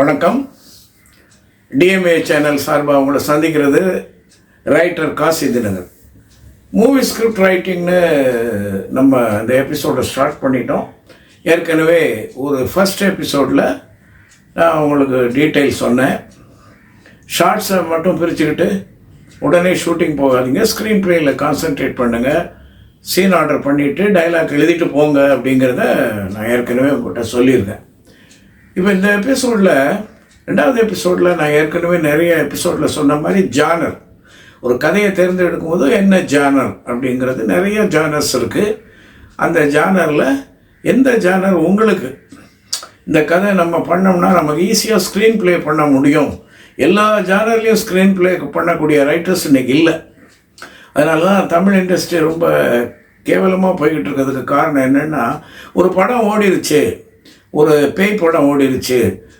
வணக்கம். DMA channel சார்பாக உங்களை சந்திக்கிறது writer Kasi Dinakar. Movie script ரைட்டிங்னு நம்ம இந்த எபிசோடை ஸ்டார்ட் பண்ணிட்டோம். ஏற்கனவே ஒரு ஃபஸ்ட் எபிசோடில் நான் உங்களுக்கு டீட்டெயில் சொன்னேன். ஷார்ட்ஸை மட்டும் பிரிச்சுக்கிட்டு உடனே ஷூட்டிங் போகாதீங்க. ஸ்க்ரீன் ப்ளேயில் கான்சென்ட்ரேட் பண்ணுங்கள் சீன் ஆர்டர் பண்ணிவிட்டு டைலாக் எழுதிட்டு போங்க அப்படிங்கிறத நான் ஏற்கனவே உங்கள்கிட்ட சொல்லியிருக்கேன். இப்போ இந்த எபிசோடில் ரெண்டாவது எபிசோடில் நான் ஏற்கனவே நிறைய எபிசோடில் சொன்ன மாதிரி ஜானர். ஒரு கதையை தேர்ந்தெடுக்கும் போது என்ன ஜானர் அப்படிங்கிறது நிறைய ஜானர்ஸ் இருக்குது அந்த ஜானரில் எந்த ஜானர் உங்களுக்கு? இந்த கதை நம்ம பண்ணோம்னா நமக்கு ஈஸியாக ஸ்க்ரீன் ப்ளே பண்ண முடியும். எல்லா ஜானர்லேயும் ஸ்க்ரீன் ப்ளே பண்ணக்கூடிய ரைட்டர்ஸ் இன்றைக்கி இல்லை. அதனால தான் தமிழ் இண்டஸ்ட்ரி ரொம்ப கேவலமாக போய்கிட்டு இருக்கிறதுக்கு காரணம் என்னென்னா ஒரு படம் ஓடிருச்சு. ஒரு பேய் படம் ஓடிருச்சு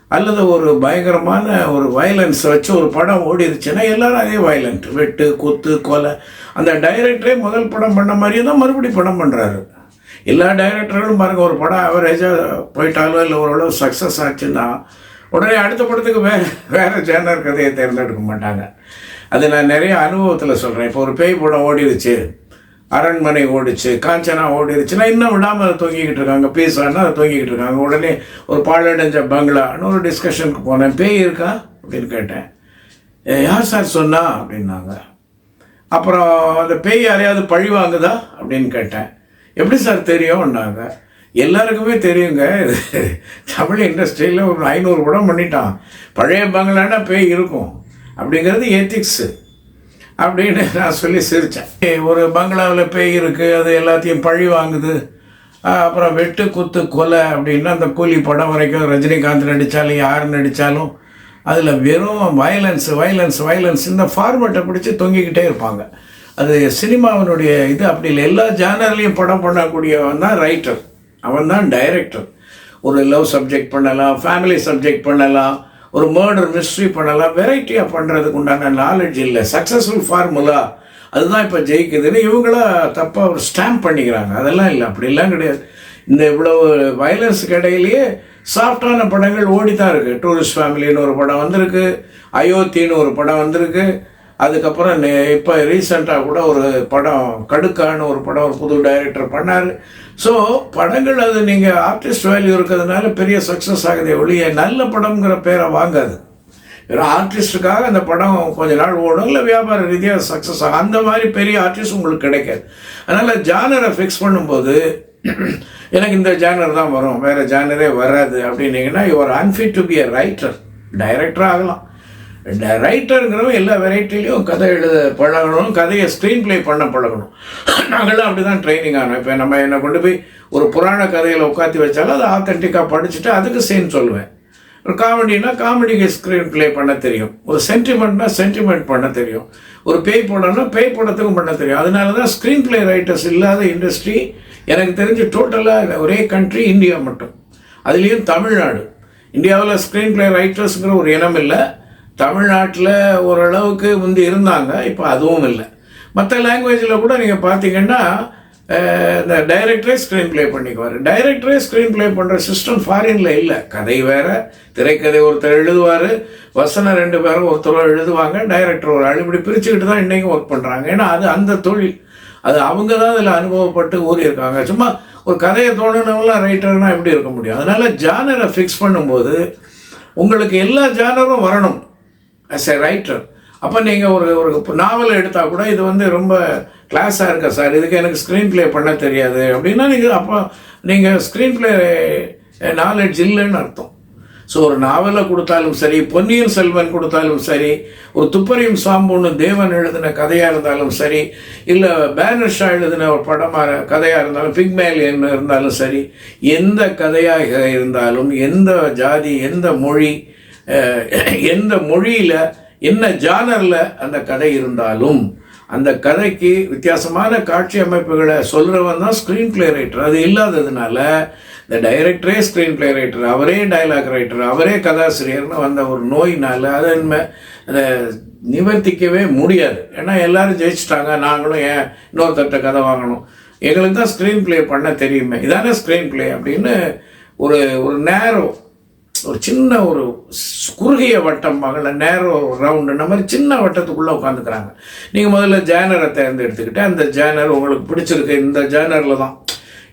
அல்லது ஒரு பயங்கரமான ஒரு வயலன்ஸ் வச்சு ஒரு படம் ஓடிருச்சுன்னா எல்லாரும் அதே வயலண்ட் வெட்டு குத்து கொலை. அந்த டைரக்டரே முதல் படம் பண்ண மாதிரியே தான் மறுபடியும் படம் பண்ணுறாரு எல்லா டைரக்டர்களும் பாருங்கள் ஒரு படம் அவரேஜாக போயிட்டாலோ இல்லை ஓரளவு சக்ஸஸ் ஆச்சுன்னா உடனே அடுத்த படத்துக்கு வே வேறு ஜேனர் கதையை தேர்ந்தெடுக்க மாட்டாங்க. அது நான் நிறைய அனுபவத்தில் சொல்கிறேன் இப்போ ஒரு பேய் படம் ஓடிடுச்சு அரண்மனை ஓடிச்சு காஞ்சனா ஓடிடுச்சுன்னா இன்னும் விடாமல் தொங்கிக்கிட்டு இருக்காங்க. பீஸானா அதை தொங்கிக்கிட்டு இருக்காங்க. உடனே ஒரு பாழடைஞ்ச பங்களான்னு ஒரு டிஸ்கஷனுக்கு போனேன். பேய் இருக்கா? அப்படின்னு கேட்டேன். யார் சார் சொன்னா? அப்படின்னாங்க. அப்புறம் அந்த பேய் யாரையாவது பழி வாங்குதா? அப்படின்னு கேட்டேன். எப்படி சார் தெரியும்னாங்க எல்லாருக்குமே தெரியுங்க. தமிழ் இண்டஸ்ட்ரியில் ஒரு ஐநூறு படம் பண்ணிட்டான். பழைய பங்களான்னா பேய் இருக்கும். அப்படிங்கிறது எத்திக்ஸு அப்படின்னு நான் சொல்லி சிரித்தேன் ஒரு பங்களாவில் பேய் இருக்குது அது எல்லாத்தையும் பழி வாங்குது. அப்புறம் வெட்டு குத்து கொலை அப்படின்னா அந்த கூலி படம் வரைக்கும் ரஜினிகாந்த் நடித்தாலும் யார் நடித்தாலும் அதில் வெறும் வயலன்ஸ் வயலன்ஸ் வயலன்ஸ் இந்த ஃபார்மேட்டை பிடிச்சி தொங்கிக்கிட்டே இருப்பாங்க. அது சினிமாவினுடைய இது அப்படி இல்லை. எல்லா ஜானர்லேயும் படம் பண்ணக்கூடியவன் தான் ரைட்டர் அவன் தான் டைரக்டர் ஒரு லவ் சப்ஜெக்ட் பண்ணலாம் ஃபேமிலி சப்ஜெக்ட் பண்ணலாம் ஒரு மர்டர் மிஸ்ட்ரி பண்ணலாம். வெரைட்டியாக பண்ணுறதுக்கு உண்டான நாலேஜ் இல்லை. சக்ஸஸ்ஃபுல் ஃபார்முலா அதுதான் இப்போ ஜெயிக்குதுன்னு இவங்களா தப்பாக ஒரு ஸ்டாம்ப் பண்ணிக்கிறாங்க. அதெல்லாம் இல்லை. அப்படிலாம் கிடையாது. இந்த இவ்வளவு வயலன்ஸுக்கு இடையிலேயே சாஃப்டான படங்கள் ஓடி தான் இருக்குது டூரிஸ்ட் ஃபேமிலின்னு ஒரு படம் வந்திருக்கு. அயோத்தின்னு ஒரு படம் வந்திருக்கு. அதுக்கப்புறம் இப்போ ரீசண்டாக கூட ஒரு படம் கடுக்கான்னு ஒரு படம் ஒரு புது டைரக்டர் பண்ணார். ஸோ படங்கள் அது நீங்கள் ஆர்டிஸ்ட் வேல்யூ இருக்கிறதுனால பெரிய சக்ஸஸ் ஆகுதே ஒழிய நல்ல படம்ங்கிற பேரை வாங்காது. வெறும் ஆர்டிஸ்ட்டுக்காக அந்த படம் கொஞ்ச நாள் ஓடும் இல்லை வியாபார ரீதியாக சக்ஸஸ் ஆகும். அந்த மாதிரி பெரிய ஆர்டிஸ்ட் உங்களுக்கு கிடைக்காது. அதனால் ஜானரை ஃபிக்ஸ் பண்ணும்போது எனக்கு இந்த ஜானர் தான் வரும். வேறு ஜானரே வராது அப்படின்னீங்கன்னா your unfit to be a writer director ஆகலாம். ரைட்டருங்கிறவங்க எல்லா வெரைட்டிலையும் கதை எழுத பழகணும் கதையை ஸ்க்ரீன் ப்ளே பண்ண பழகணும். நாங்களாம் அப்படி தான் ட்ரைனிங் ஆனோம். இப்போ நம்ம என்னை கொண்டு போய் ஒரு புராண கதையில் உட்காத்தி வச்சாலும் அதை ஆத்தென்டிக்காக படிச்சுட்டு அதுக்கு சீன் சொல்லுவேன். ஒரு காமெடினா காமெடிக்கு ஸ்க்ரீன் ப்ளே பண்ண தெரியும். ஒரு சென்டிமெண்ட்னா சென்டிமெண்ட் பண்ண தெரியும். ஒரு பேய் படம்னா பேய் படத்துக்கும் பண்ண தெரியும். அதனால தான் ஸ்க்ரீன் ப்ளே ரைட்டர்ஸ் இல்லாத இண்டஸ்ட்ரி எனக்கு தெரிஞ்சு டோட்டலாக ஒரே கண்ட்ரி இந்தியா மட்டும். அதுலேயும் தமிழ்நாடு. இந்தியாவில் ஸ்க்ரீன் ப்ளே ரைட்டர்ஸுங்கிற ஒரு இனம் இல்லை. தமிழ்நாட்டில் ஓரளவுக்கு முந்தி இருந்தாங்க இப்போ அதுவும் இல்லை. மற்ற லாங்குவேஜில் கூட நீங்கள் பார்த்தீங்கன்னா இந்த டைரக்டரே ஸ்க்ரீன் ப்ளே பண்ணிக்குவார். டைரக்டரே ஸ்க்ரீன் ப்ளே பண்ணுற சிஸ்டம் ஃபாரினில் இல்லை. கதை வேற திரைக்கதை ஒருத்தர் எழுதுவார் வசனம் ரெண்டு பேரும் ஒருத்தர் எழுதுவாங்க டைரக்டர் ஒரு ஆள் இப்படி பிரிச்சுக்கிட்டு தான் இன்றைக்கும் ஒர்க் பண்ணுறாங்க ஏன்னா அது அந்த தொழில். அது அவங்க தான் அதில் அனுபவப்பட்டு ஊறியிருக்காங்க. சும்மா ஒரு கதையை தோணுனவங்களாம் ரைட்டர்னால் எப்படி இருக்க முடியும்? அதனால் ஜானரை ஃபிக்ஸ் பண்ணும்போது உங்களுக்கு எல்லா ஜானரும் வரணும். அஸ் எ ரைட்டர் அப்போ நீங்கள் ஒரு ஒரு நாவலை எடுத்தால் கூட இது வந்து ரொம்ப கிளாஸாக இருக்கா சார் இதுக்கு எனக்கு ஸ்க்ரீன் ப்ளே பண்ண தெரியாது. அப்படின்னா நீங்கள் அப்போ நீங்கள் ஸ்க்ரீன் ப்ளே நாலேஜ் இல்லைன்னு அர்த்தம். ஸோ ஒரு நாவலை கொடுத்தாலும் சரி பொன்னியின் செல்வன் கொடுத்தாலும் சரி ஒரு துப்பறியும் சாம்புன்னு தேவன் எழுதின கதையாக இருந்தாலும் சரி இல்லை பேனர்ஷா எழுதின ஒரு படமாக கதையாக இருந்தாலும் பிக்மேலியன் இருந்தாலும் சரி எந்த கதையாக இருந்தாலும் எந்த ஜாதி எந்த மொழி எந்த மொழியில் என்ன ஜானரில் அந்த கதை இருந்தாலும் அந்த கதைக்கு வித்தியாசமான காட்சி அமைப்புகளை சொல்கிறவன் தான் ஸ்க்ரீன் பிளே ரைட்டர் அது இல்லாததுனால இந்த டைரக்டரே ஸ்க்ரீன் பிளே ரைட்டர் அவரே டைலாக் ரைட்டர் அவரே கதாசிரியர்னு வந்த ஒரு நோயினால் அதை இனிமே அதை நிவர்த்திக்கவே முடியாது. ஏன்னா எல்லாரும் ஜெயிச்சிட்டாங்க நாங்களும் ஏன் இன்னொருத்தட்ட கதை வாங்கணும்? எங்களுக்கு தான் ஸ்க்ரீன் பிளே பண்ண தெரியுமே. இதானே ஸ்க்ரீன் பிளே அப்படின்னு ஒரு ஒரு நேரம் ஒரு சின்ன ஒரு குறுகிய வட்டம் மகள நேரோ ரவுண்டு இந்த மாதிரி சின்ன வட்டத்துக்குள்ளே உட்காந்துக்கிறாங்க நீங்கள் முதல்ல ஜேனரை தேர்ந்தெடுத்துக்கிட்டு அந்த ஜேனர் உங்களுக்கு பிடிச்சிருக்கு இந்த ஜேனரில் தான்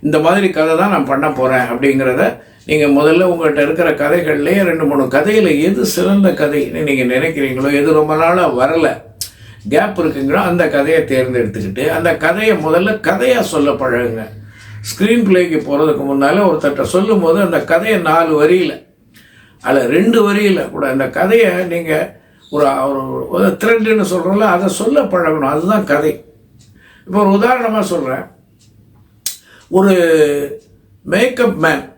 இந்த மாதிரி கதை தான் நான் பண்ண போகிறேன் அப்படிங்கிறத நீங்கள் முதல்ல உங்கள்கிட்ட இருக்கிற கதைகள்லேயே ரெண்டு மூணு கதையில் எது சிறந்த கதைன்னு நீங்கள் நினைக்கிறீங்களோ எது ரொம்ப நாளாக வரலை கேப் இருக்குங்களோ அந்த கதையை தேர்ந்தெடுத்துக்கிட்டு அந்த கதையை முதல்ல கதையாக சொல்ல பழகுங்க. ஸ்க்ரீன் பிளேக்கு போகிறதுக்கு முன்னால் ஒருத்தர்கிட்ட சொல்லும் போது அந்த கதையை நாலு வரியில் அதில் ரெண்டு வரியில் கூட அந்த கதையை நீங்கள் ஒரு ஒரு- ஒரு த்ரெட்டுன்னு சொல்கிறோம்ல அதை சொல்ல பழகணும். அதுதான் கதை. இப்போ ஒரு உதாரணமாக சொல்கிறேன் ஒரு மேக்கப் மேன்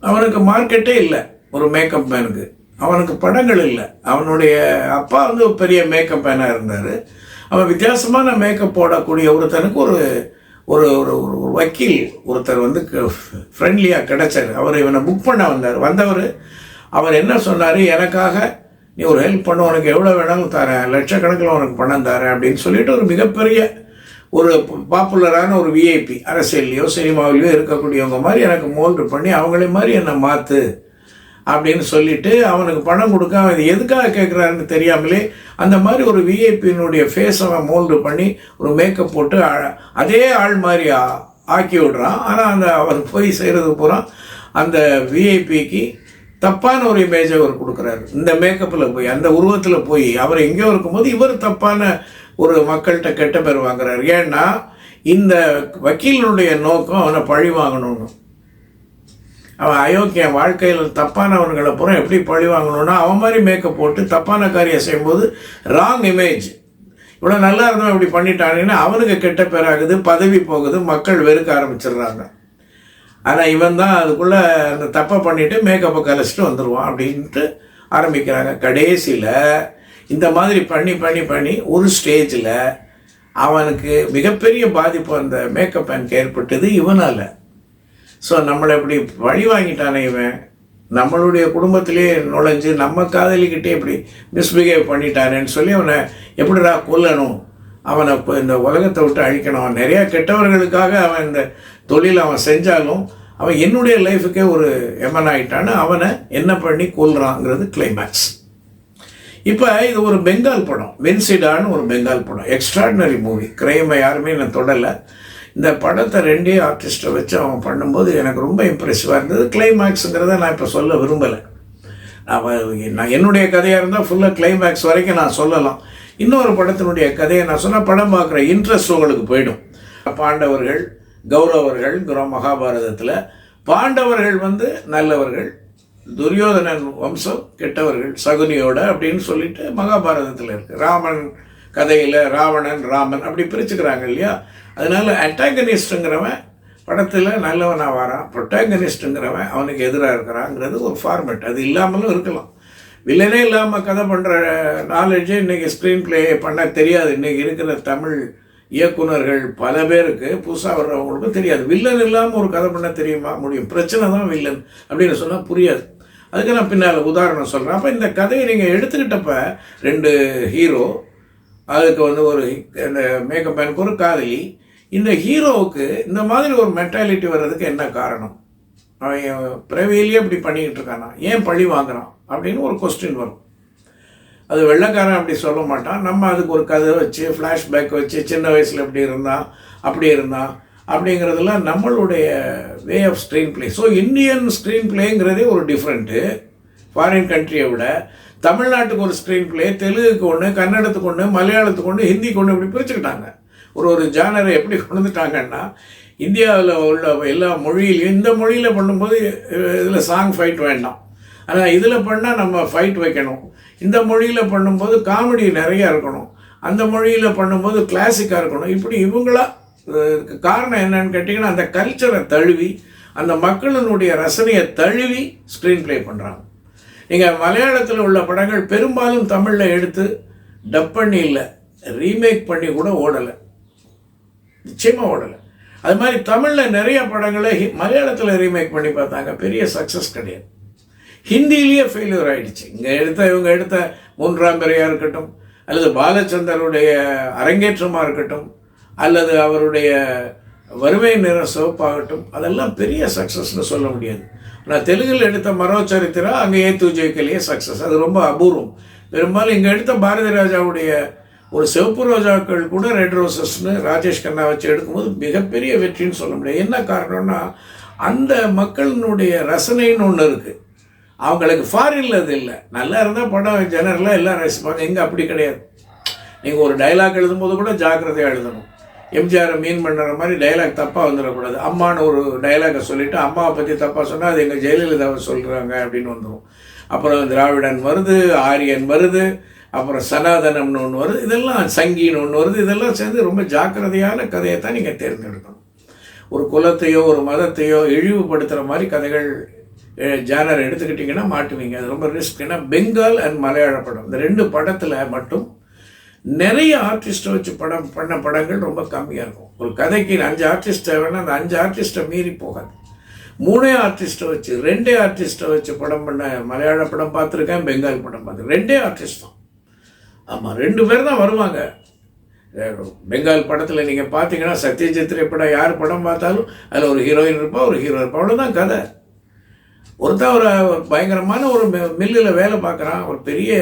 அவனுக்கு மார்க்கெட்டே இல்லை ஒரு மேக்கப் மேனுக்கு அவனுக்கு படங்கள் இல்லை. அவனுடைய அப்பா வந்து ஒரு பெரிய மேக்கப் மேனாக இருந்தார். அவன் வித்தியாசமான மேக்கப் போடக்கூடிய ஒருத்தனுக்கு ஒரு ஒரு ஒரு ஒரு வக்கீல் ஒருத்தர் வந்து ஃப்ரெண்ட்லியாக கிடச்சார். அவர் இவனை புக் பண்ண வந்தார். வந்தவர் அவர் என்ன சொன்னார்? எனக்காக நீ ஒரு ஹெல்ப் பண்ண உனக்கு எவ்வளோ வேணாலும் தரேன் லட்சக்கணக்கில் உனக்கு பணம் தரேன் அப்படின்னு சொல்லிட்டு ஒரு மிகப்பெரிய ஒரு பாப்புலரான ஒரு விஐபி அரசியல்லையோ சினிமாவிலையோ இருக்கக்கூடியவங்க மாதிரி எனக்கு மோல்டு பண்ணி அவங்களே மாதிரி என்னை மாற்று அப்படின்னு சொல்லிட்டு அவனுக்கு பணம் கொடுக்க அவன் இது எதுக்காக கேட்குறாருன்னு தெரியாமலே அந்த மாதிரி ஒரு விஐபியினுடைய ஃபேஸ் அவன் மோல்டு பண்ணி ஒரு மேக்கப் போட்டு அதே ஆள் மாதிரி ஆ- ஆக்கி விடுறான். ஆனால் அந்த அவர் போய் செய்கிறது பூரா அந்த விஐபிக்கு தப்பான ஒரு இமேஜை அவர் கொடுக்குறாரு. இந்த மேக்கப்பில் போய் அந்த உருவத்தில் போய் அவர் எங்கேயோ இருக்கும்போது இவர் தப்பான ஒரு மக்கள்கிட்ட கெட்ட பேர் வாங்குறாரு. ஏன்னா இந்த வக்கீலனுடைய நோக்கம் அவனை பழி வாங்கணும்னு. அவன் அயோக்கியன் வாழ்க்கையில் தப்பானவன்களை பூரா எப்படி பழி வாங்கணும்னா அவன் மாதிரி மேக்கப் போட்டு தப்பான காரியம் செய்யும்போது ராங் இமேஜ் இவ்வளோ நல்லா இருந்தவன் இப்படி பண்ணிட்டாங்கன்னா அவனுக்கு கெட்ட பேராகுது பதவி போகுது மக்கள் வெறுக்க ஆரம்பிச்சிடுறாங்க. ஆனால் இவன் தான் அதுக்குள்ளே அந்த தப்பை பண்ணிவிட்டு மேக்கப்பை கலைச்சிட்டு வந்துடுவான் அப்படின்ட்டு ஆரம்பிக்கிறாங்க. கடைசியில் இந்த மாதிரி பண்ணி பண்ணி பண்ணி ஒரு ஸ்டேஜில் அவனுக்கு மிகப்பெரிய பாதிப்பு அந்த மேக்கப் எனக்கு ஏற்பட்டது இவனால். ஸோ நம்மளை இப்படி வழி வாங்கிட்டானே இவன். நம்மளுடைய குடும்பத்திலே நுழைஞ்சு நம்ம காதலிக்கிட்டே இப்படி மிஸ்பிஹேவ் பண்ணிட்டானேன்னு சொல்லி அவனை எப்படிடா கொல்லணும்? அவனை இப்போ இந்த உலகத்தை விட்டு அழிக்கணும். அவன் நிறையா கெட்டவர்களுக்காக அவன் இந்த தொழில் அவன் செஞ்சாலும் அவன் என்னுடைய லைஃபுக்கே ஒரு எமன் ஆகிட்டான்னு அவனை என்ன பண்ணி கொல்றாங்கிறது கிளைமேக்ஸ் இப்போ இது ஒரு பெங்கால் படம். வென்சிடான்னு ஒரு பெங்கால் படம். எக்ஸ்ட்ராடினரி மூவி கிரைமை யாருமே நான் தொடலை. இந்த படத்தை ரெண்டே ஆர்டிஸ்ட்டை வச்சு அவன் பண்ணும்போது எனக்கு ரொம்ப இம்ப்ரெசிவாக இருந்தது. கிளைமேக்ஸுங்கிறத நான் இப்போ சொல்ல விரும்பலை. நான் என்னுடைய கதையாக இருந்தால் ஃபுல்லாக கிளைமேக்ஸ் வரைக்கும் நான் சொல்லலாம். இன்னொரு படத்தினுடைய கதையை நான் சொன்னால் படம் பார்க்குற இன்ட்ரெஸ்ட் உங்களுக்கு போயிடும். பாண்டவர்கள் கௌரவர்கள் மகாபாரதத்தில் பாண்டவர்கள் வந்து நல்லவர்கள் துரியோதனன் வம்சம் கெட்டவர்கள் சகுனியோட அப்படின்னு சொல்லிட்டு மகாபாரதத்தில் இருக்கு. ராமன் கதையில் ராவணன் ராமன் அப்படி பிரிச்சுக்கிறாங்க இல்லையா? அதனால அட்டாகனிஸ்ட்டுங்கிறவன் படத்தில் நல்லவனாக வரான் ப்ரொட்டாகனிஸ்ட்டுங்கிறவன் அவனுக்கு எதிராக இருக்கிறாங்கிறது ஒரு ஃபார்மேட் அது இல்லாமலும் இருக்கலாம். வில்லனே இல்லாமல் கதை பண்ணுற நாலேஜே இன்றைக்கி ஸ்க்ரீன் ப்ளே பண்ண தெரியாது. இன்றைக்கி இருக்கிற தமிழ் இயக்குனர்கள் பல பேருக்கு புதுசாக வர்றவங்களுக்கும் தெரியாது. வில்லன் இல்லாமல் ஒரு கதை பண்ண தெரியுமா? முடியும். பிரச்சனை தான் வில்லன் அப்படின்னு சொன்னால் புரியாது. அதுக்கு நான் பின்னால் உதாரணம் சொல்கிறேன் அப்போ இந்த கதையை நீங்கள் எடுத்துக்கிட்டப்ப ரெண்டு ஹீரோ அதுக்கு வந்து ஒரு இந்த மேக்கப் மேனுக்கு ஒரு காதலி. இந்த ஹீரோவுக்கு இந்த மாதிரி ஒரு மென்டாலிட்டி வர்றதுக்கு என்ன காரணம்? அவன் பிறவியிலேயே இப்படி பண்ணிக்கிட்டு இருக்கானா? ஏன் பழி வாங்குறான்? அப்படின்னு ஒரு கொஸ்டின் வரும். அது வெள்ளைக்காரன் அப்படி சொல்ல மாட்டான். நம்ம அதுக்கு ஒரு கதை வச்சு ஃப்ளாஷ்பேக் வச்சு சின்ன வயசில் இப்படி இருந்தான் அப்படி இருந்தான் அப்படிங்கிறதெல்லாம் நம்மளுடைய way of screen play so Indian screen ப்ளேங்கிறதே ஒரு டிஃப்ரெண்ட்டு ஃபாரின் கண்ட்ரியை விட தமிழ்நாட்டுக்கு ஒரு ஸ்க்ரீன் ப்ளே தெலுங்குக்கு ஒன்று கன்னடத்துக்கு ஒன்று மலையாளத்துக்கு ஒன்று ஹிந்திக்கு ஒன்று இப்படி பிரிச்சுக்கிட்டாங்க. ஒரு ஒரு ஜானரை எப்படி கொண்டுட்டாங்கன்னா இந்தியாவில் உள்ள எல்லா மொழியிலையும் இந்த மொழியில் பண்ணும்போது இதில் சாங் ஃபைட் வேண்டாம். ஆனால் இதில் பண்ணால் நம்ம ஃபைட் வைக்கணும். இந்த மொழியில் பண்ணும்போது காமெடி நிறையா இருக்கணும். அந்த மொழியில் பண்ணும்போது கிளாசிக்காக இருக்கணும். இப்படி இவங்களா காரணம் என்னன்னு கேட்டிங்கன்னா அந்த கல்ச்சரை தழுவி அந்த மக்களினுடைய ரசனையை தழுவி ஸ்க்ரீன் ப்ளே பண்ணுறாங்க நீங்கள் மலையாளத்தில் உள்ள படங்கள் பெரும்பாலும் தமிழில் எடுத்து டப் பண்ணி இல்லை ரீமேக் பண்ணி கூட ஓடலை. நிச்சயமாக ஓடலை. அது மாதிரி தமிழில் நிறைய படங்களை மலையாளத்தில் ரீமேக் பண்ணி பார்த்தாங்க. பெரிய சக்ஸஸ் கிடையாது. ஹிந்திலேயே ஃபெயிலியர் ஆகிடுச்சு இங்கே எடுத்த இவங்க எடுத்த மூன்றாம் பிறையாக இருக்கட்டும் அல்லது பாலச்சந்தருடைய அரங்கேற்றமாக இருக்கட்டும் அல்லது அவருடைய வறுமை நிற சிவப்பாகட்டும் அதெல்லாம் பெரிய சக்ஸஸ்னு சொல்ல முடியாது. ஆனால் தெலுங்கில் எடுத்த மரோ சரித்திரா அங்கே ஏத்து ஜெயிக்கலையே சக்ஸஸ் அது ரொம்ப அபூர்வம். பெரும்பாலும் இங்கே எடுத்த பாரதி ராஜாவுடைய ஒரு சிவப்பு ரோஜாக்கள் கூட ரெட் ரோசஸ்னு ராஜேஷ் கண்ணா வச்சு எடுக்கும்போது மிகப்பெரிய வெற்றின்னு சொல்ல முடியாது. என்ன காரணம்னா அந்த மக்களினுடைய ரசனைன்னு ஒன்று இருக்குது அவங்களுக்கு ஃபாரின்ல அது இல்லை. நல்லா இருந்தால் படம் ஜெனரலாக எல்லாம் ரசிப்பாங்க எங்கே அப்படி கிடையாது. நீங்கள் ஒரு டைலாக் எழுதும்போது கூட ஜாக்கிரதையாக எழுதணும். எம்ஜிஆரை மீன் பண்ணுற மாதிரி டைலாக் தப்பாக வந்துடக்கூடாது. அம்மான்னு ஒரு டைலாகை சொல்லிவிட்டு அம்மாவை பற்றி தப்பாக சொன்னால் அது எங்கள் ஜெயலலிதாவை சொல்கிறாங்க அப்படின்னு வந்துடும் அப்புறம் திராவிடன் வருது ஆரியன் வருது. அப்புறம் சனாதனம்னு ஒன்று வருது இதெல்லாம் சங்கின்னு ஒன்று வருது இதெல்லாம் சேர்ந்து ரொம்ப ஜாக்கிரதையான கதையை தான் நீங்கள் தேர்ந்தெடுக்கணும். ஒரு குலத்தையோ ஒரு மதத்தையோ இழிவுபடுத்துகிற மாதிரி கதைகள் ஜானர் எடுத்துக்கிட்டிங்கன்னா மாட்டுவீங்க. அது ரொம்ப ரிஸ்க். ஏன்னா பெங்கால் அண்ட் மலையாள படம். இந்த ரெண்டு படத்தில் மட்டும் நிறைய ஆர்டிஸ்ட்டை வச்சு படம் பண்ண படங்கள் ரொம்ப கம்மியாக இருக்கும். ஒரு கதைக்கு அஞ்சு ஆர்டிஸ்ட்டை வேணால் அந்த அஞ்சு ஆர்டிஸ்ட்டை மீறி போகாது. மூணே ஆர்டிஸ்ட்டை வச்சு ரெண்டே ஆர்டிஸ்ட்டை வச்சு படம் பண்ண மலையாள படம் பார்த்துருக்கேன் பெங்கால் படம் பார்த்துருக்கேன். ரெண்டே ஆர்டிஸ்ட் தான். ஆமாம் ரெண்டு பேர் தான் வருவாங்க. பெங்கால் படத்தில் நீங்கள் பார்த்தீங்கன்னா சத்யஜித் படம் யார் படம் பார்த்தாலும் அதில் ஒரு ஹீரோயின் இருப்பா ஒரு ஹீரோ இருப்பா. அவ்வளோதான் கதை. ஒருத்தன் ஒரு பயங்கரமான ஒரு மில்லில் வேலை பார்க்குறான். ஒரு பெரிய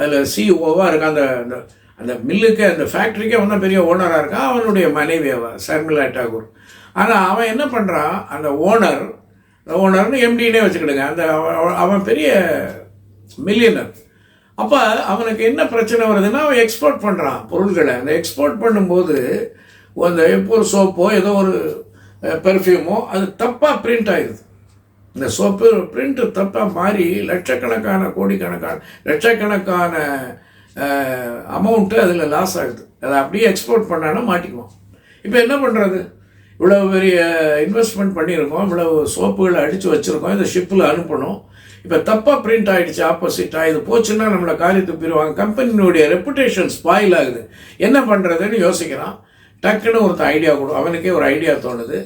அதில் சிஓவாக இருக்கான். அந்த அந்த அந்த மில்லுக்கு அந்த ஃபேக்ட்ரிக்கே வந்து பெரிய ஓனராக இருக்கான். அவனுடைய மனைவி அவன் சர்மிளா டாகூர். ஆனால் அவன் என்ன பண்ணுறான் அந்த ஓனர் ஓனர்னு எம்டினே வச்சுக்கிடுங்க. அந்த அவன் பெரிய மில்லியனர் அப்போ அவனுக்கு என்ன பிரச்சனை வருதுன்னா அவன் எக்ஸ்போர்ட் பண்ணுறான் பொருள்களை. அந்த எக்ஸ்போர்ட் பண்ணும்போது அந்த எப்போ ஒரு சோப்போ ஏதோ ஒரு பெர்ஃப்யூமோ அது தப்பாக பிரிண்ட் ஆயிடுது. இந்த சோப்பு பிரிண்ட்டு தப்பாக மாறி லட்சக்கணக்கான கோடிக்கணக்கான லட்சக்கணக்கான அமௌண்ட்டு அதில் லாஸ் ஆகுது. அதை அப்படியே எக்ஸ்போர்ட் பண்ணாலும் மாட்டிக்குவோம் இப்போ என்ன பண்ணுறது இவ்வளோ பெரிய இன்வெஸ்ட்மெண்ட் பண்ணியிருக்கோம் இவ்வளோ சோப்புகளை அடித்து வச்சுருக்கோம் இதை ஷிப்பில் அனுப்பணும். இப்போ தப்பாக பிரிண்ட் ஆகிடுச்சு ஆப்போசிட்டாக இது போச்சுன்னா நம்மளை காரி துப்பிடுவாங்க. கம்பெனியினுடைய ரெப்புடேஷன் ஸ்பாயில் ஆகுது. என்ன பண்ணுறதுன்னு யோசிக்கிறான். டக்குன்னு ஒருத்தன் ஐடியா கொடு அவனுக்கே ஒரு ஐடியா தோணுது.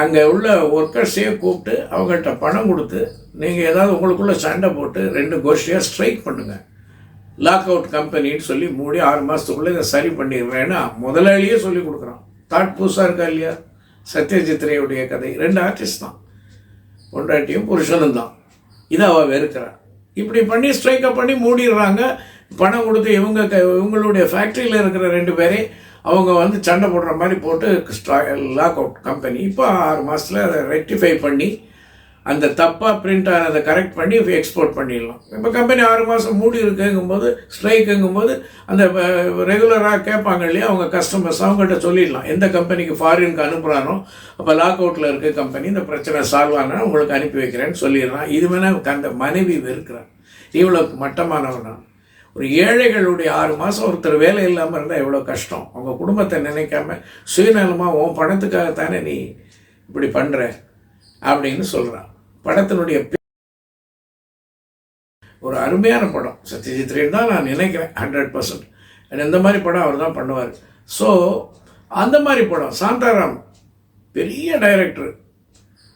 அங்கே உள்ள ஒர்க்கர்ஸையே கூப்பிட்டு அவங்கள்ட்ட பணம் கொடுத்து நீங்கள் ஏதாவது உங்களுக்குள்ளே சண்டை போட்டு ரெண்டு கோஷ்டியாக ஸ்ட்ரைக் பண்ணுங்கள் லாக் அவுட் கம்பெனின்னு சொல்லி மூடி ஆறு மாதத்துக்குள்ளே இதை சரி பண்ணிடுறேன்னா முதலாளியே சொல்லி கொடுக்குறான். தாட் புதுசாக இருக்கா இல்லையா? சத்யஜித்ரேயுடைய கதை. ரெண்டு ஆர்டிஸ்ட் தான். பொண்டாட்டியும் புருஷனும் தான். இதை அவள் வெறுக்கிறான் இப்படி பண்ணி ஸ்ட்ரைக்கப் பண்ணி மூடிடுறாங்க. பணம் கொடுத்து இவங்க க இவங்களுடைய ஃபேக்ட்ரியில் இருக்கிற ரெண்டு பேரே அவங்க வந்து சண்டை போடுற மாதிரி போட்டு லாக் அவுட் கம்பெனி இப்போ ஆறு மாதத்தில் அதை ரெக்டிஃபை பண்ணி அந்த தப்பாக பிரிண்ட் ஆனதை கரெக்ட் பண்ணி எக்ஸ்போர்ட் பண்ணிடலாம். இப்போ கம்பெனி ஆறு மாதம் மூடி இருக்குங்கும்போது ஸ்ட்ரைக்குங்கும்போது அந்த ரெகுலராக கேட்பாங்க இல்லையா? அவங்க கஸ்டமர்ஸ் அவங்கள்ட்ட சொல்லிடலாம். எந்த கம்பெனிக்கு ஃபாரினுக்கு அனுப்புகிறானோ அப்போ லாக் அவுட்டில் இருக்க கம்பெனி இந்த பிரச்சனை சால்வ் ஆனால் உங்களுக்கு அனுப்பி வைக்கிறேன்னு சொல்லிடுறான் இது வேணால் அந்த மனைவி வெறுக்கிறான் இவ்வளோ மட்டமானவனா? ஒரு ஏழைகளுடைய ஆறு மாதம் ஒருத்தர் வேலை இல்லாமல் இருந்தால் எவ்வளோ கஷ்டம். அவங்க குடும்பத்தை நினைக்காம சுயநலமாக உன் பணத்துக்காகத்தானே நீ இப்படி பண்ணுற அப்படின்னு சொல்கிறான் படத்தினுடைய ஒரு அருமையான படம். சத்யஜித் ரே தான் நான் நினைக்கிறேன் ஹண்ட்ரட் பர்சன்ட் இந்த மாதிரி படம் அவர் தான் பண்ணுவார். ஸோ அந்த மாதிரி படம் சாந்தாராம் பெரிய டைரக்டர்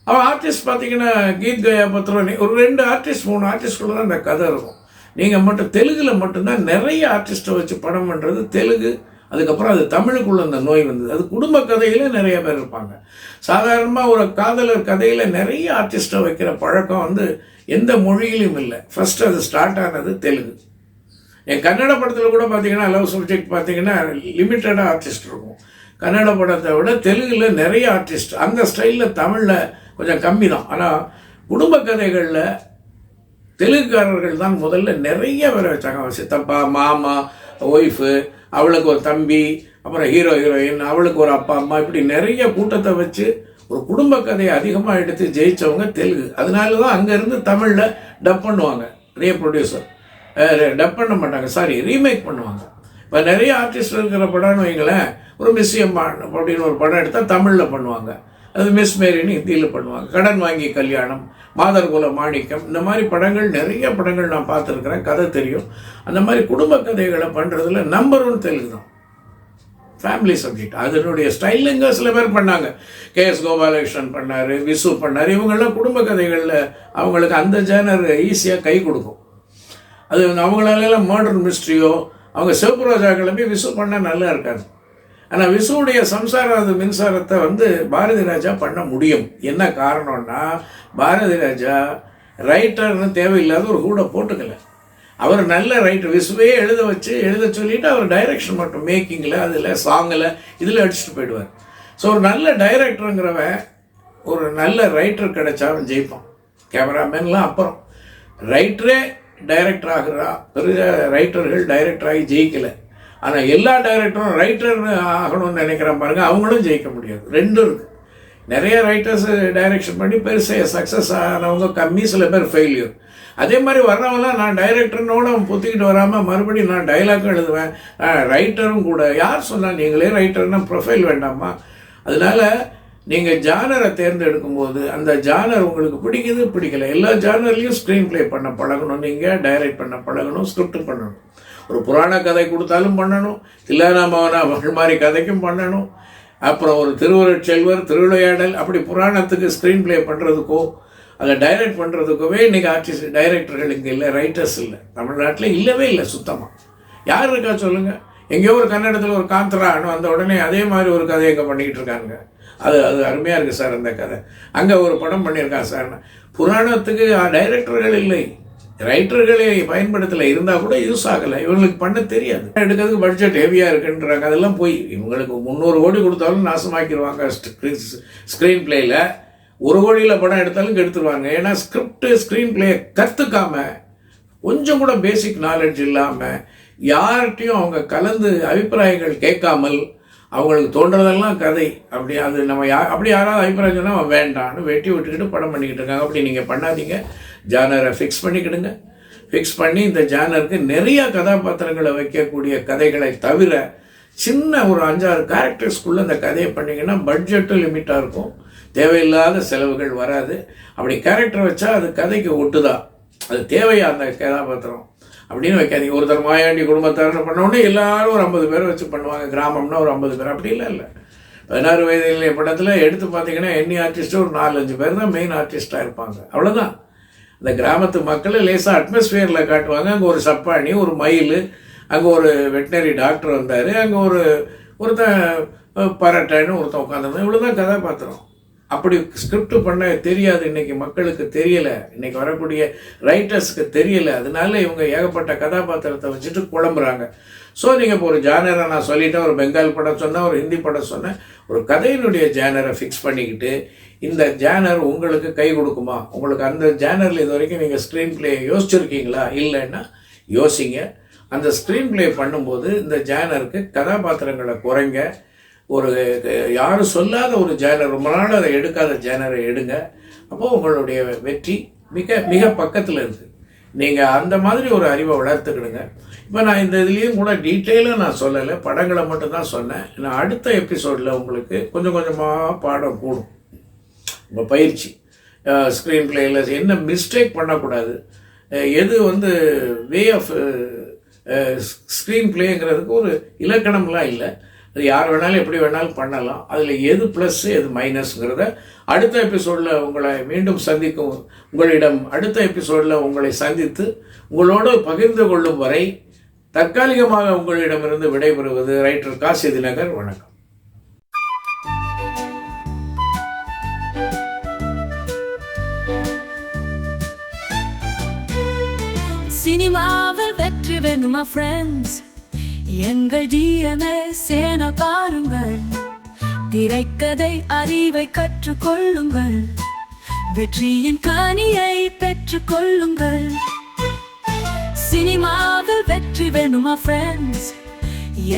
அவன் ஆர்டிஸ்ட் பார்த்தீங்கன்னா கீத் கயா பத்ரோனி ஒரு ரெண்டு ஆர்டிஸ்ட் மூணு ஆர்டிஸ்டுக்குள்ள தான் அந்த கதை இருக்கும். நீங்கள் மட்டும் தெலுங்கில் மட்டும்தான் நிறைய ஆர்டிஸ்ட்டை வச்சு படம் பண்ணுறது தெலுங்கு அதுக்கப்புறம் அது தமிழுக்குள்ள அந்த நோய் வந்தது. அது குடும்ப கதையில் நிறைய பேர் இருப்பாங்க. சாதாரணமாக ஒரு காதலர் கதையில் நிறைய ஆர்டிஸ்ட்டை வைக்கிற பழக்கம் வந்து எந்த மொழியிலும் இல்லை. ஃபஸ்ட்டு அது ஸ்டார்ட் ஆனது தெலுங்கு. என் கன்னட படத்தில் கூட பார்த்தீங்கன்னா லவ் சப்ஜெக்ட் பார்த்தீங்கன்னா லிமிட்டடாக ஆர்டிஸ்ட் இருக்கும். கன்னட படத்தை விட தெலுங்கில் நிறைய ஆர்டிஸ்ட் அந்த ஸ்டைலில் தமிழில் கொஞ்சம் கம்மி தான் ஆனால் குடும்ப கதைகளில் தெலுங்குக்காரர்கள் தான் முதல்ல நிறைய பேரை வச்சாங்க. சித்தப்பா மாமா ஒய்ஃபு அவளுக்கு ஒரு தம்பி அப்புறம் ஹீரோ ஹீரோயின் அவளுக்கு ஒரு அப்பா அம்மா இப்படி நிறைய கூட்டத்தை வச்சு ஒரு குடும்ப கதையை அதிகமாக எடுத்து ஜெயித்தவங்க தெலுங்கு. அதனால தான் அங்கேருந்து தமிழில் டப் பண்ணுவாங்க. நிறைய ப்ரொடியூசர் டப் பண்ண மாட்டாங்க. சாரி ரீமேக் பண்ணுவாங்க. இப்போ நிறைய ஆர்டிஸ்ட் இருக்கிற படம்னு வைங்களேன் ஒரு மிஸ்யம் அப்படின்னு ஒரு படம் எடுத்தால் தமிழில் பண்ணுவாங்க. அது மிஸ் மேரின்னு ஹிந்தியில் பண்ணுவாங்க. கடன் வாங்கி கல்யாணம் மாதர்குல மாணிக்கம் இந்த மாதிரி படங்கள் நிறைய படங்கள் நான் பார்த்துருக்குறேன். கதை தெரியும். அந்த மாதிரி குடும்ப கதைகளை பண்ணுறதுல நம்பர் ஒன் தெலுங்கு தான். ஃபேமிலி சப்ஜெக்ட் அதனுடைய ஸ்டைலுங்க சில பேர் பண்ணாங்க. கே எஸ் கோபாலகிருஷ்ணன் பண்ணார் விசு பண்ணார். இவங்கெல்லாம் குடும்ப கதைகளில் அவங்களுக்கு அந்த ஜேனர் ஈஸியாக கை கொடுக்கும். அது அவங்களாலெல்லாம் மர்டர் மிஸ்ட்ரியோ அவங்க சிவப்பு ரோஜா கிளம்பி விசு பண்ணால் நல்லா இருக்காது. ஆனால் விசுவுடைய சம்சாரம் அது மின்சாரத்தை வந்து பாரதி ராஜா பண்ண முடியும். என்ன காரணம்னா பாரதி ராஜா ரைட்டர்னு தேவையில்லாத ஒரு கூட போட்டுக்கல. அவர் நல்ல ரைட்டர். விசுவே எழுத வச்சு எழுத சொல்லிட்டு அவர் டைரக்ஷன் மட்டும் மேக்கிங்கில் அதில் சாங்கில் இதில் அடிச்சுட்டு போயிடுவார். ஸோ ஒரு நல்ல டைரக்டருங்கிறவன் ஒரு நல்ல ரைட்டர் கிடைச்சா அவன் ஜெயிப்பான். கேமராமேன்லாம் அப்புறம். ரைட்டரே டைரக்டர் ஆகிறா. பெரிய ரைட்டர்கள் டைரக்டர் ஆகி ஜெயிக்கலை. ஆனால் எல்லா டைரக்டரும் ரைட்டர் ஆகணும்னு நினைக்கிறான் பாருங்க. அவங்களும் ஜெயிக்க முடியாது. ரெண்டும் இருக்குது நிறைய ரைட்டர்ஸ் டைரக்ஷன் பண்ணி பெருசாக சக்ஸஸ் ஆனவங்க கம்மி சில பேர் ஃபெயிலியர் அதே மாதிரி வர்றவங்களாம் நான் டைரக்டர்னோட பொத்திக்கிட்டு வராமல் மறுபடியும் நான் டைலாக் எழுதுவேன். நான் ரைட்டரும் கூட. யார் சொன்னால் நீங்களே ரைட்டர்னா ப்ரொஃபைல் வேண்டாமா அதனால நீங்கள் ஜானரை தேர்ந்தெடுக்கும் போது அந்த ஜானர் உங்களுக்கு பிடிக்குது பிடிக்கல. எல்லா ஜானர்லேயும் ஸ்க்ரீன் ப்ளே பண்ண பழகணும். நீங்கள் டைரக்ட் பண்ண பழகணும் ஸ்கிரிப்ட் பண்ணணும். ஒரு புராண கதை கொடுத்தாலும் பண்ணணும். தில்லானாமவனா மகள் மாதிரி கதைக்கும் பண்ணணும். அப்புறம் ஒரு திருவருட் செல்வர் திருவிளையாடல் அப்படி புராணத்துக்கு ஸ்க்ரீன் ப்ளே பண்ணுறதுக்கோ அதை டைரக்ட் பண்ணுறதுக்குமே இன்றைக்கி ஆர்டிஸ்ட் டைரக்டர்கள் இங்கே இல்லை ரைட்டர்ஸ் இல்லை. தமிழ்நாட்டில் இல்லவே இல்லை சுத்தமாக யார் இருக்கா சொல்லுங்கள் எங்கேயோ ஒரு கன்னடத்தில் ஒரு காந்தரான்னு வந்த உடனே அதே மாதிரி ஒரு கதையை இங்கே பண்ணிக்கிட்டு இருக்காங்க. அது அது அருமையாக இருக்குது சார் அந்த கதை. அங்கே ஒரு படம் பண்ணியிருக்கான் சார். புராணத்துக்கு டைரக்டர்கள் இல்லை. ரைட்டர்களை பயன்படுத்தலை இருந்தால் கூட யூஸ் ஆகலை. இவங்களுக்கு பண்ண தெரியாது. எடுக்கிறதுக்கு பட்ஜெட் ஹெவியாக இருக்குன்றாங்க. அதெல்லாம் போய் இவங்களுக்கு முந்நூறு கோடி கொடுத்தாலும் நாசமாக்கிடுவாங்க ஸ்க்ரீன் பிளேயில் ஒரு கோடியில் படம் எடுத்தாலும் கெடுத்துருவாங்க. ஏன்னா ஸ்கிரிப்ட் ஸ்க்ரீன் பிளே கற்றுக்காம கொஞ்சம் கூட பேசிக் நாலெட்ஜ் இல்லாமல் யார்கிட்டையும் அவங்க கலந்து அபிப்பிராயங்கள் கேட்காமல் அவங்களுக்கு தோன்றதெல்லாம் கதை. அப்படி அது நம்ம யா அப்படி யாராவது அபிப்பிராயம் சொன்னால் அவன் வேண்டான்னு வெட்டி விட்டுக்கிட்டு படம் பண்ணிக்கிட்டு இருக்காங்க. அப்படி நீங்கள் பண்ணாதீங்க. ஜானரை ஃபிக்ஸ் பண்ணிக்கிடுங்க. ஃபிக்ஸ் பண்ணி இந்த ஜானருக்கு நிறைய கதாபாத்திரங்களை வைக்கக்கூடிய கதைகளை தவிர சின்ன ஒரு அஞ்சாறு கேரக்டர்ஸ்குள்ளே அந்த கதையை பண்ணிங்கன்னா பட்ஜெட்டும் லிமிட்டாக இருக்கும். தேவையில்லாத செலவுகள் வராது. அப்படி கேரக்டர் வச்சா அது கதைக்கு ஒட்டுதான் அது தேவையா அந்த கதாபாத்திரம்? அப்படின்னு வைக்காதீங்க. ஒருத்தர் மாயாண்டி குடும்பத்தாரில் பண்ண உடனே எல்லாரும் ஒரு ஐம்பது பேரை வச்சு பண்ணுவாங்க. கிராமம்னா ஒரு ஐம்பது பேர். அப்படி இல்லை இல்லை. பதினாறு வயதிலே படத்தில் எடுத்து பார்த்தீங்கன்னா எண்ணி ஆர்டிஸ்ட்டு ஒரு நாலஞ்சு பேர் தான் மெயின் ஆர்டிஸ்ட்டாக இருப்பாங்க. அவ்வளோதான் அந்த கிராமத்து மக்களை லேசாக அட்மாஸ்ஃபியரில் காட்டுவாங்க. அங்கே ஒரு சப்பாணி ஒரு மயில் அங்கே ஒரு வெட்டினரி டாக்டர் வந்தார். அங்கே ஒரு ஒருத்தன் பரட்டைன்னு ஒருத்தன் உட்காந்துருந்தான் இவ்வளோ தான் கதாபாத்திரம். அப்படி ஸ்கிரிப்ட் பண்ண தெரியாது இன்னைக்கு மக்களுக்கு தெரியலை. இன்னைக்கு வரக்கூடிய ரைட்டர்ஸ்க்கு தெரியலை. அதனால இவங்க ஏகப்பட்ட கதாபாத்திரத்தை வச்சுட்டு குழம்புறாங்க. ஸோ நீங்கள் இப்போ ஒரு ஜானரை நான் சொல்லிட்டேன். ஒரு பெங்கால் படம் சொன்னேன் ஒரு ஹிந்தி படம் சொன்னேன். ஒரு கதையினுடைய ஜேனரை ஃபிக்ஸ் பண்ணிக்கிட்டு இந்த ஜேனர் உங்களுக்கு கை கொடுக்குமா? உங்களுக்கு அந்த ஜேனரில் இது வரைக்கும் நீங்கள் ஸ்க்ரீன் பிளே யோசிச்சிருக்கீங்களா? இல்லைன்னா யோசிங்க. அந்த ஸ்க்ரீன் பிளே பண்ணும்போது இந்த ஜேனருக்கு கதாபாத்திரங்களை குறைங்க. ஒரு யாரும் சொல்லாத ஒரு ஜேனர் ரொம்ப நாள் அதை எடுக்காத ஜேனரை எடுங்க. அப்போது உங்களுடைய வெற்றி மிக மிக பக்கத்தில் இருக்குது நீங்கள் அந்த மாதிரி ஒரு அறிவை வளர்த்துக்கிடுங்க. இப்போ நான் இந்த இதுலேயும் கூட டீட்டெயிலாக நான் சொல்லலை. படங்களை மட்டும்தான் சொன்னேன். நான் அடுத்த எபிசோடில் உங்களுக்கு கொஞ்சம் கொஞ்சமாக பாடம் கூடும். உங்கள் பயிற்சி. ஸ்க்ரீன் பிளேயில் என்ன மிஸ்டேக் பண்ணக்கூடாது. எது வந்து வே ஆஃப் ஸ்க்ரீன் பிளேங்கிறதுக்கு ஒரு இலக்கணம்லாம் இல்லை. அது யார் வேணாலும் எப்படி வேணாலும் பண்ணலாம். அதில் எது ப்ளஸ் எது மைனஸ்ங்கிறத அடுத்த எபிசோடில் உங்களை மீண்டும் சந்திக்கும் உங்களிடம் அடுத்த எபிசோடில் உங்களை சந்தித்து உங்களோடு பகிர்ந்து கொள்ளும் வரை தற்காலிகமாக உங்களிடமிருந்து விடைபெறுவது ரைட்டர் காசி தினகர் வணக்கம். சினிமாவில் வெற்றி வேணுமா ஃப்ரெண்ட்ஸ் எங்கள் டிஎன்ஏ சேன பாருங்கள் திரைக்கதை அறிவை கற்றுக்கொள்ளுங்கள். வெற்றியின் கனியை பெற்றுக் கொள்ளுங்கள் சினிமாவில் வெற்றி வேணுமா ஃப்ரெண்ட்ஸ்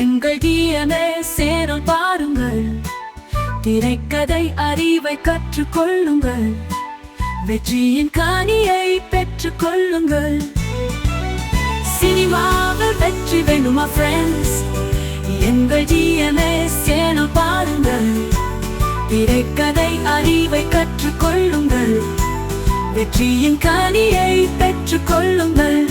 எங்கள் டிஎன்ஏ சேனல் பாருங்கள். திரைக்கதை அறிவை கற்றுக்கொள்ளுங்கள். வெற்றியின் கனியை பெற்றுக் கொள்ளுங்கள் சினிமாவில் வெற்றி வேணுமா ஃப்ரெண்ட்ஸ் எங்கள் டிஎன்எஸ் சேனல் பாருங்கள். திரைக்கதை அறிவை கற்றுக்கொள்ளுங்கள். வெற்றியின் கனியை பெற்றுக்கொள்ளுங்கள்.